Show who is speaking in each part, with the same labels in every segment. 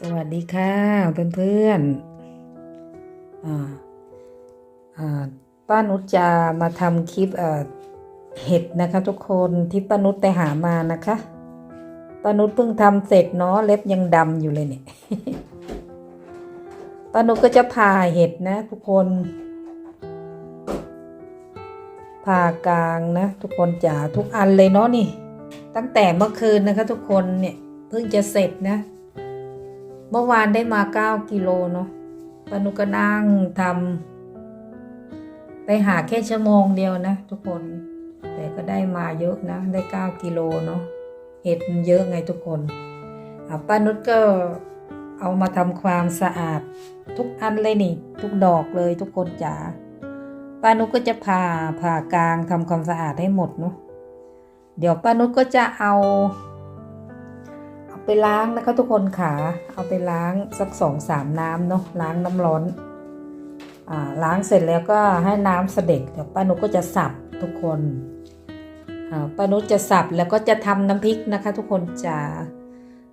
Speaker 1: สวัสดีค่ะเพื่อนๆอ่าอ่าป้านุชจะมาทำคลิปเอ่อเห็ดนะคะทุกคนที่ป้านุชไปหามานะคะป้านุชเพิ่งทำเสร็จเนาะเล็บยังดำอยู่เลยเนี่ยป้านุชก็จะผ่าเห็ดนะ ทุกคนผ่ากลางนะ ทุกคนจ๋าทุกอันเลยเนาะนี่ ตั้งแต่เมื่อคืนนะคะ ทุกคนเนี่ยเพิ่งจะเสร็จนะ เมื่อวานได้มาเก้ากิโลเนาะปานุก็นั่งทำไปหาแค่ชั่วโมงเดียวนะทุกคน แต่ก็ได้มาเยอะนะ ได้เก้ากิโลเนาะเห็ดมันเยอะไงทุกคนป้านุชก็เอามาทำความสะอาดทุกอันเลยนี่ ทุกดอกเลยทุกคนจ๋าป้านุชก็จะผ่าผ่ากลางทำความสะอาดให้หมดเนาะเดี๋ยวป้านุชก็จะเอา ไปล้างนะคะทุกคนขาเอาไปล้างสักสองสามน้ำเนาะล้างน้ำร้อนอ่าล้างเสร็จแล้วก็ให้น้ำเสด็จเดี๋ยวป้านุก็จะสับทุกคนอ่าป้านุจะสับแล้วก็จะทำน้ำพริกนะคะ ทุกคนจะ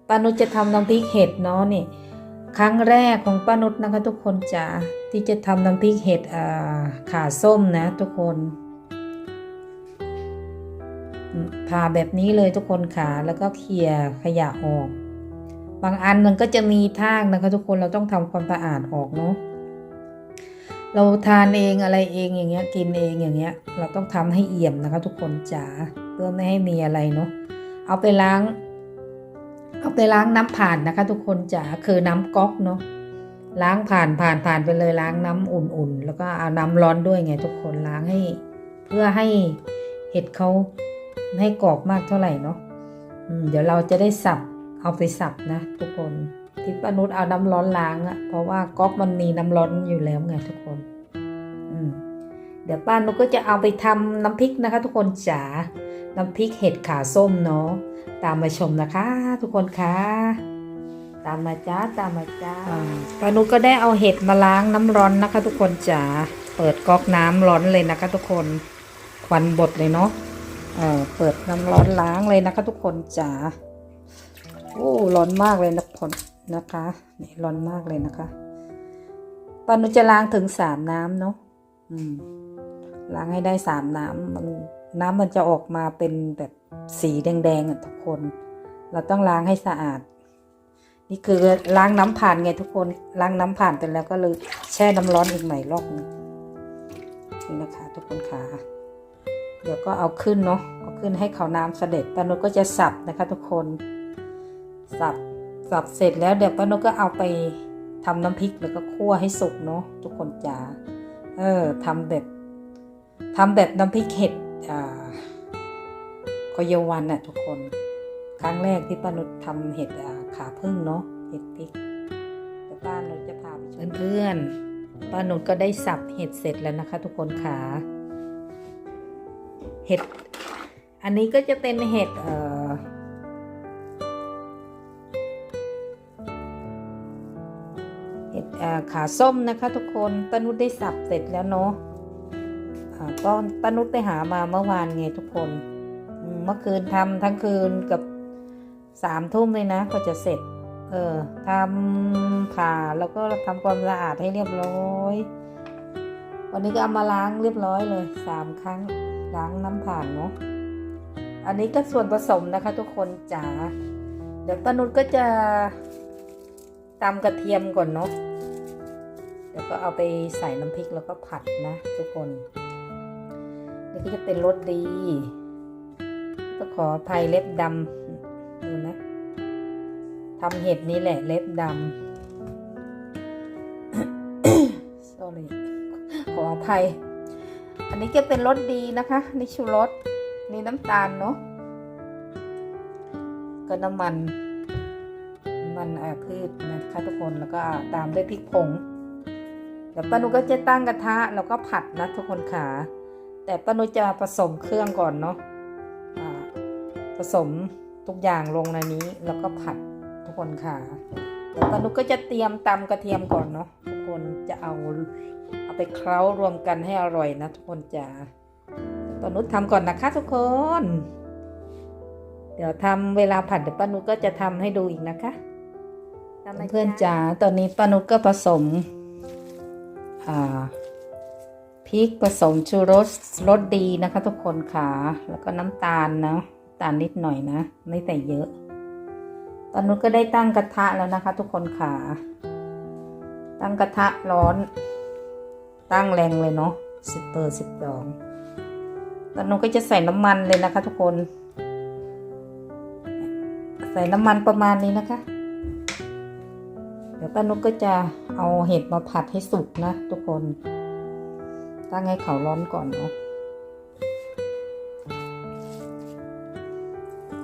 Speaker 1: ป้านุจะทำน้ำพริกเห็ดเนาะนี่ครั้งแรกของป้านุชนะคะ ทุกคนจะที่จะทำน้ำพริกเห็ดอ่าขาส้มนะ ทุกคน ผ่าแบบนี้เลยทุกคนขาแล้วก็เคลียขยะออก บางอันมันก็จะมีทากนะคะ ทุกคนเราต้องทำความสะอาดออกเนาะเราทานเองอะไรเองอย่างเงี้ย กินเองอย่างเงี้ย เราต้องทำให้เอี่ยมนะคะ ทุกคนจ๋าเพื่อไม่ให้มีอะไรเนาะเอาไปล้าง เอาไปล้างน้ำผ่านนะคะ ทุกคนจ๋าคือน้ำก๊อกเนาะล้างผ่านผ่านผ่านไปเลยล้างน้ำอุ่นๆ แล้วก็เอาน้ำร้อนด้วยไงทุกคนล้างให้ เพื่อให้เห็ดเขา ให้กรอบมากเท่าไหร่เนาะเดี๋ยวเราจะได้สับเอาไปสับนะ ทุกคนที่ป้านุชเอาน้ำร้อนล้างอะเพราะว่าก๊อกมันมีน้ำร้อนอยู่แล้วไงทุกคน อืมเดี๋ยวป้านุชก็จะเอาไปทำน้ำพริกนะคะ ทุกคนจ๋าน้ำพริกเห็ดขาส้มเนาะตามมาชมนะคะ ทุกคนคะตามมาจ้าตามมาจ้าป้านุชก็ได้เอาเห็ดมาล้างน้ำร้อนนะคะ ทุกคนจ๋าเปิดก๊อกน้ำร้อนเลยนะคะ ทุกคนควันบดเลยเนาะ เออเปิดน้ำร้อนล้างเลยนะคะทุกคนจ๋าโอ้ร้อนมากเลยนะคนนะคะนี่ร้อนมากเลยนะคะปานุจะล้างถึงสามน้ำเนาะอืมล้างให้ได้สามน้ำมันน้ำมันจะออกมาเป็นแบบสีแดงๆอะทุกคน เราต้องล้างให้สะอาด นี่คือล้างน้ำผ่านไงทุกคน ล้างน้ำผ่านไปแล้วก็เลยแช่น้ำร้อนอีกใหม่รอบนึงนี่นะคะ ทุกคนค่ะ เดี๋ยวก็เอาขึ้นเนาะเอาขึ้นให้เขาน้ำเสด็จปานุก็จะสับนะคะ ทุกคนสับสับเสร็จแล้วเดี๋ยวป้านุก็เอาไปทำน้ำพริกแล้วก็คั่วให้สุกเนาะทุกคนจ๋าเออทำแบบทำแบบน้ำพริกเห็ดอ่ากอยวันน่ะทุกคน ครั้งแรกที่ป้านุชทำเห็ดอ่าขาพึ่งเนาะเห็ดพริกแต่ป้านุชจะพาไปชมเพื่อนป้านุชก็ได้สับเห็ดเสร็จแล้วนะคะ ทุกคนขา เห็ด อันนี้ก็จะเป็นเห็ดเอ่อเห็ดขาส้มนะคะทุกคนป้านุชได้สับเสร็จแล้วเนาะอ่าก็ป้านุชไปหามาเมื่อวานไงทุกคน เมื่อคืนทำทั้งคืนกับสามทุ่มเลยนะก็จะเสร็จ เออทำผ่าแล้วก็ทำความสะอาดให้เรียบร้อย วันนี้ก็เอามาล้างเรียบร้อยเลยสามครั้งล้างน้ำผ่านเนาะอันนี้ก็ส่วนผสมนะคะ ทุกคนจ๋าเดี๋ยวป้านุชก็จะตำกระเทียมก่อนเนาะเดี๋ยวก็เอาไปใส่น้ำพริกแล้วก็ผัดนะ ทุกคน นี่ก็จะเป็นรสดีก็ขออภัยเล็บดำดูนะทำเห็ดนี่แหละเล็บดำ อภัย อันนี้จะเป็นรสดีนะคะนี่ชูรสนี่น้ำตาลเนาะก็น้ำมัน มันอ่อพืชนะคะทุกคนแล้วก็ตามด้วยพริกผงเดี๋ยวป้านุก็จะตั้งกระทะแล้วก็ผัดนะทุกคนขาแต่ป้านุจะผสมเครื่องก่อนเนาะผสมทุกอย่างลงในนี้แล้วก็ผัดทุกคนขาเดี๋ยวป้านุก็จะเตรียมตำกระเทียมก่อนเนาะทุกคนจะเอา เอาไปเคล้ารวมกันให้อร่อยนะทุกคนจ๋าป้านุทำก่อนนะคะทุกคน เดี๋ยวทำเวลาผัดเดี๋ยวป้านุก็จะทำให้ดูอีกนะคะเพื่อนๆจ๋าตอนนี้ป้านุชก็ผสมอ่าพริกผสมชูรสรสดีนะคะ ทุกคนค่ะ แล้วก็น้ำตาลนะน้ำตาลนิดหน่อยนะ ไม่ใส่เยอะป้านุชก็ได้ตั้งกระทะแล้วนะคะ ทุกคนค่ะ ตั้งกระทะร้อน ตั้งแรงเลยเนาะสิบเปอร์สิบสองป้านุชก็จะใส่น้ำมันเลยนะคะ ทุกคน ใส่น้ำมันประมาณนี้นะคะ เดี๋ยวป้านุกก็จะเอาเห็ดมาผัดให้สุกนะ ทุกคน ตั้งให้เขาร้อนก่อนเนาะ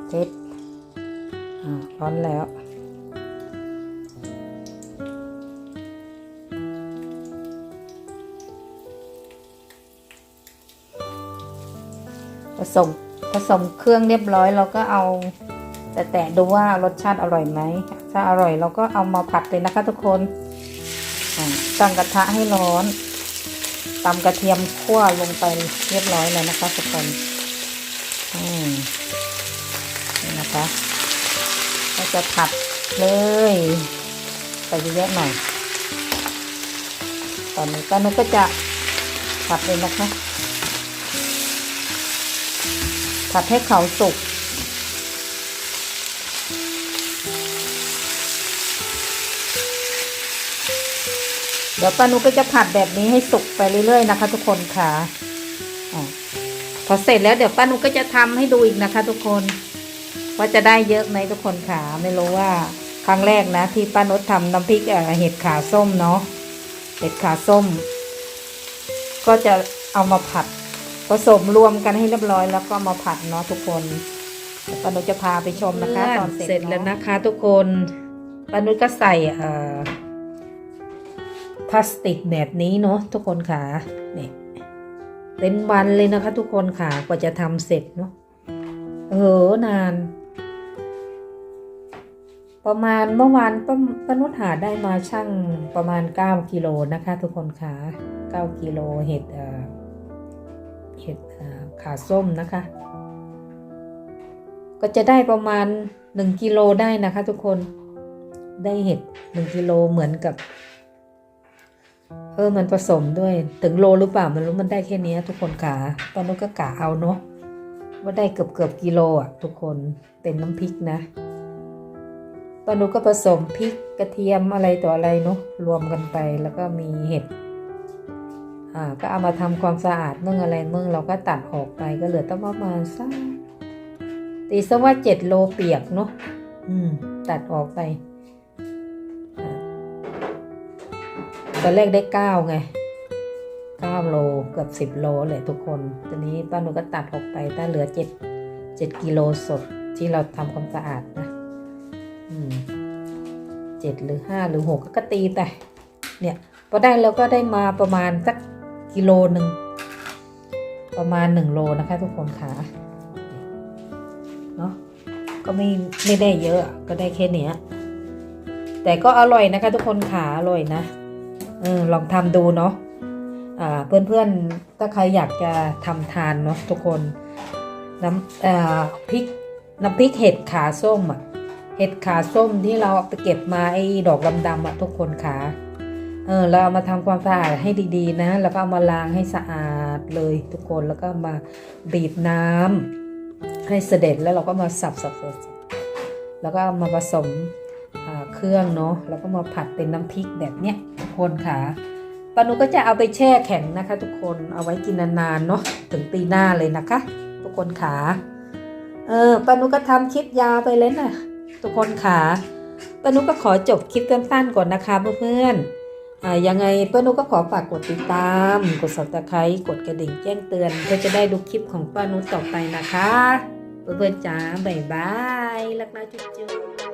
Speaker 1: เท็ดอ่าร้อนแล้ว สมผสมเครื่องเรียบร้อยเราก็เอา แต่แตะดูว่ารสชาติอร่อยไหมถ้าอร่อยเราก็เอามาผัดเลยนะคะทุกคนอ่าตั้งกระทะให้ร้อนตำกระเทียมคั่วลงไปเรียบร้อยแล้วนะคะทุกคนอืมนี่นะคะก็จะผัดเลยใส่เยอะๆหน่อยตอนนี้ป้านุกก็จะผัดเลยนะคะ ผัดให้เขาสุก เดี๋ยวป้านุก็จะผัดแบบนี้ให้สุกไปเรื่อยๆนะคะ ทุกคนค่ะพอเสร็จแล้วเดี๋ยวป้านุก็จะทำให้ดูอีกนะคะ ทุกคนว่าจะได้เยอะไหมทุกคนค่ะไม่รู้ว่าครั้งแรกนะ ที่ป้านุชทำน้ำพริกเอ่อเห็ดขาส้มเนาะเห็ดขาส้ม ก็จะเอามาผัด ผสมรวมกันให้เรียบร้อยแล้วก็มาผัดเนาะทุกคนเดี๋ยวป้านุชจะพาไปชมนะคะตอนเสร็จแล้วนะคะ ทุกคนป้านุชก็ใส่เอ่อพลาสติกแบบนี้เนาะทุกคนค่ะเนี่ยเป็นวันเลยนะคะ ทุกคนค่ะกว่าจะทำเสร็จเนาะเออนาน ประมาณเมื่อวานป้าป้านุชหาได้มาช่างประมาณ 9กิโลนะคะ ทุกคนค่ะ9กิโลเห็ดเอ่อ เห็ดขาส้มนะคะ ก็จะได้ประมาณ 1กิโลได้นะคะทุกคนได้เห็ด 1กิโลเหมือนกับเออมันผสมด้วยถึงโลหรือเปล่ามันรู้มันได้แค่นี้ทุกคนขาตอนนู้นก็กะเอาเนาะว่าได้เกือบเกือบกิโลอะทุกคนเป็นน้ำพริกนะ ตอนนู้นก็ผสมพริกกระเทียมอะไรต่ออะไรเนาะรวมกันไปแล้วก็มีเห็ด ก็เอามาทำความสะอาดเมื่ออะไรเมื่อเราก็ตัดออกไปก็เหลือตั้งประมาณสักตีซะว่าเจ็ดโลเปียกเนาะอืม ตัดออกไปตอนแรกได้เก้าไงเก้าโลเกือบสิบโลเลยทุกคนตอนนี้ป้าหนูก็ตัดออกไปถ้าเหลือเจ็ดเจ็ดกิโลสดที่เราทำความสะอาดนะอืมเจ็ดหรือห้าหรือหกก็ตีแต่ เนี่ยพอได้แล้วก็ได้มาประมาณสัก กิโลหนึ่งประมาณหนึ่งโลนะคะทุกคนค่ะเนาะก็ไม่ไม่ได้เยอะก็ได้แค่เนี้ยแต่ก็อร่อยนะคะ ทุกคนขาอร่อยนะเออลองทำดูเนาะอ่าเพื่อนๆถ้าใครอยากจะทำทานเนาะทุกคนน้ำอ่าพริกน้ำพริกเห็ดขาส้มอะเห็ดขาส้มที่เราเอาไปเก็บมาไอ้ดอกดำๆอะทุกคนขา เออเราเอามาทำความสะอาดให้ดีๆ นะ แล้วก็เอามาล้างให้สะอาดเลยทุกคนแล้วก็มาบีบน้ำให้เสด็จแล้วเราก็มาสับสับสับสบแล้วก็ามาผสมเครื่องเนาะแล้วก็มาผัดเป็นน้ำพริกแบบเนี้ยทุกคนค่ะปานุก็จะเอาไปแช่แข็งนะคะ ทุกคนเอาไว้กินนานๆเนาะถึงปีหน้าเลยนะคะ ทุกคนขาเออปานุก็ทำคลิปยาวไปเลยนะทุกคนขาปานุก็ขอจบคลิปสั้นๆก่อนนะคะเพื่อนๆ ยังไงป้านุก็ขอฝากกดติดตาม กดสับตะไคร้กดกระดิ่งแจ้งเตือน เพื่อจะได้ดูคลิปของป้านุต่อไปนะคะ เพื่อนๆจ้าบ๊ายบาย รักนะจุ๊บๆ